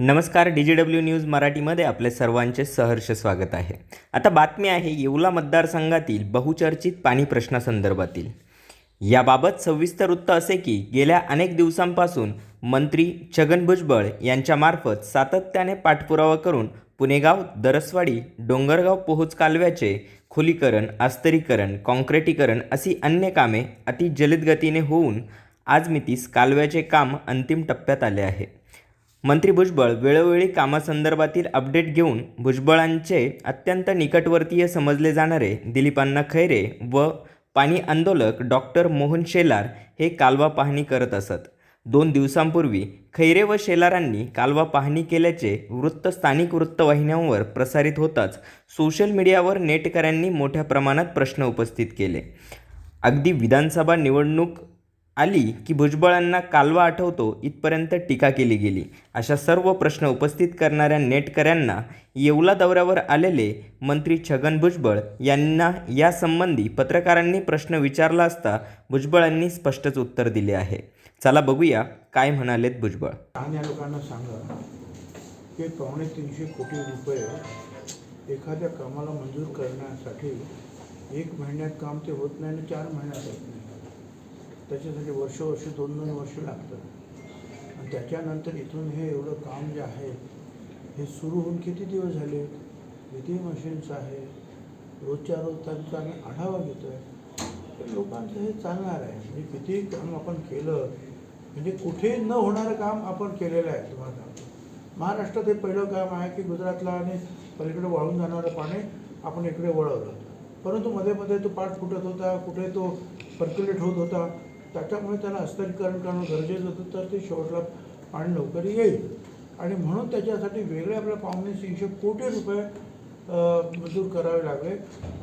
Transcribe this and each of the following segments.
नमस्कार D G W news मराठीमध्ये आपले सर्वांचे सहर्ष स्वागत आहे. आता बातमी आहे येवला मतदारसंघातील बहुचर्चित पाणी प्रश्नासंदर्भातील याबाबत सविस्तर वृत्त असे की गेल्या अनेक दिवसांपासून मंत्री छगन भुजबळ यांच्यामार्फत सातत्याने पाठपुरावा करून पुणेगाव दरसवाडी डोंगरगाव पोहोच कालव्याचे खोलीकरण आस्तरीकरण काँक्रिटीकरण अशी अन्य कामे अति जलद गतीने होऊन आज मितीस कालव्याचे काम अंतिम टप्प्यात आले आहे. मंत्री भुजबळ वेळोवेळी कामासंदर्भातील अपडेट घेऊन भुजबळांचे अत्यंत निकटवर्तीय समजले जाणारे दिलीपांना खैरे व पाणी आंदोलक डॉक्टर मोहन शेलार हे कालवा पाहणी करत असत. दोन दिवसांपूर्वी खैरे व शेलारांनी कालवा पाहणी केल्याचे वृत्त स्थानिक वृत्तवाहिन्यांवर प्रसारित होताच सोशल मीडियावर नेटकऱ्यांनी मोठ्या प्रमाणात प्रश्न उपस्थित केले. अगदी विधानसभा निवडणूक आली की भुजबळांना कालवा आठवतो इथपर्यंत टीका केली गेली. अशा सर्व प्रश्न उपस्थित करणाऱ्या नेटकऱ्यांना येवला दौऱ्यावर आलेले मंत्री छगन भुजबळ यांना यासंबंधी पत्रकारांनी प्रश्न विचारला असता भुजबळांनी स्पष्टच उत्तर दिले आहे. चला बघूया काय म्हणालेत भुजबळ. लोकांना सांगा की पावणे तीनशे कोटी रुपये एखाद्या कामाला मंजूर करण्यासाठी एक महिन्यात काम ते होत नाही आणि चार महिन्यात होत नाही. त्याच्यासाठी वर्ष वर्ष दोन दोन वर्ष लागतात. आणि त्याच्यानंतर इथून हे एवढं काम जे आहे हे सुरू होऊन किती दिवस झाले? किती मशीन्स आहे रोजच्या रोज त्यांचा आम्ही आढावा घेतो आहे लोकांचं हे चालणार आहे. म्हणजे किती काम आपण केलं म्हणजे कुठे न होणारं काम आपण केलेलं आहे तुम्हाला. महाराष्ट्रात हे पहिलं काम आहे की गुजरातला आणि पलीकडे वाळून जाणारं पाणी आपण इकडे वळवलं. परंतु मध्ये मध्ये तो पाठ फुटत होता कुठे तो पर्क्युलेट होत होता. त्याच्यामुळे त्याला अस्तरीकरण करणं गरजेचं होतं तर ते शेवटला पाणी लवकर येईल. आणि म्हणून त्याच्यासाठी वेगळे आपल्या पाहुणे तीनशे कोटी रुपये मजूर मंजूर करावे लागले.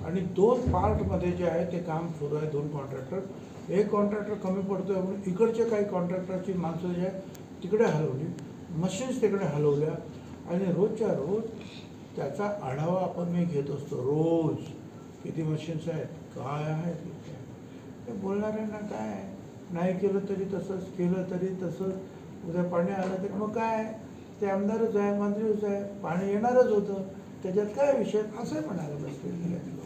आणि दोन पार्टमध्ये जे आहे ते काम सुरू आहे दोन कॉन्ट्रॅक्टर एक कॉन्ट्रॅक्टर कमी पडतो आहे म्हणून इकडचे काही कॉन्ट्रॅक्टरची माणसं जे आहे तिकडे हलवली. मशीन्स तिकडे हलवल्या. आणि रोजच्या रोज त्याचा आढावा आपण मी घेत असतो रोज. किती मशीन्स आहेत काय आहेत ते बोलणाऱ्यांना काय आहे? नाही केलं तरी तसंच केलं तरी तसंच. उद्या पाणी आलं तरी मग काय? ते आमदारच आहे मंत्रीच आहे. पाणी येणारच होतं. त्याच्यात काय विषय? असं म्हणायला बसलेलं. आहे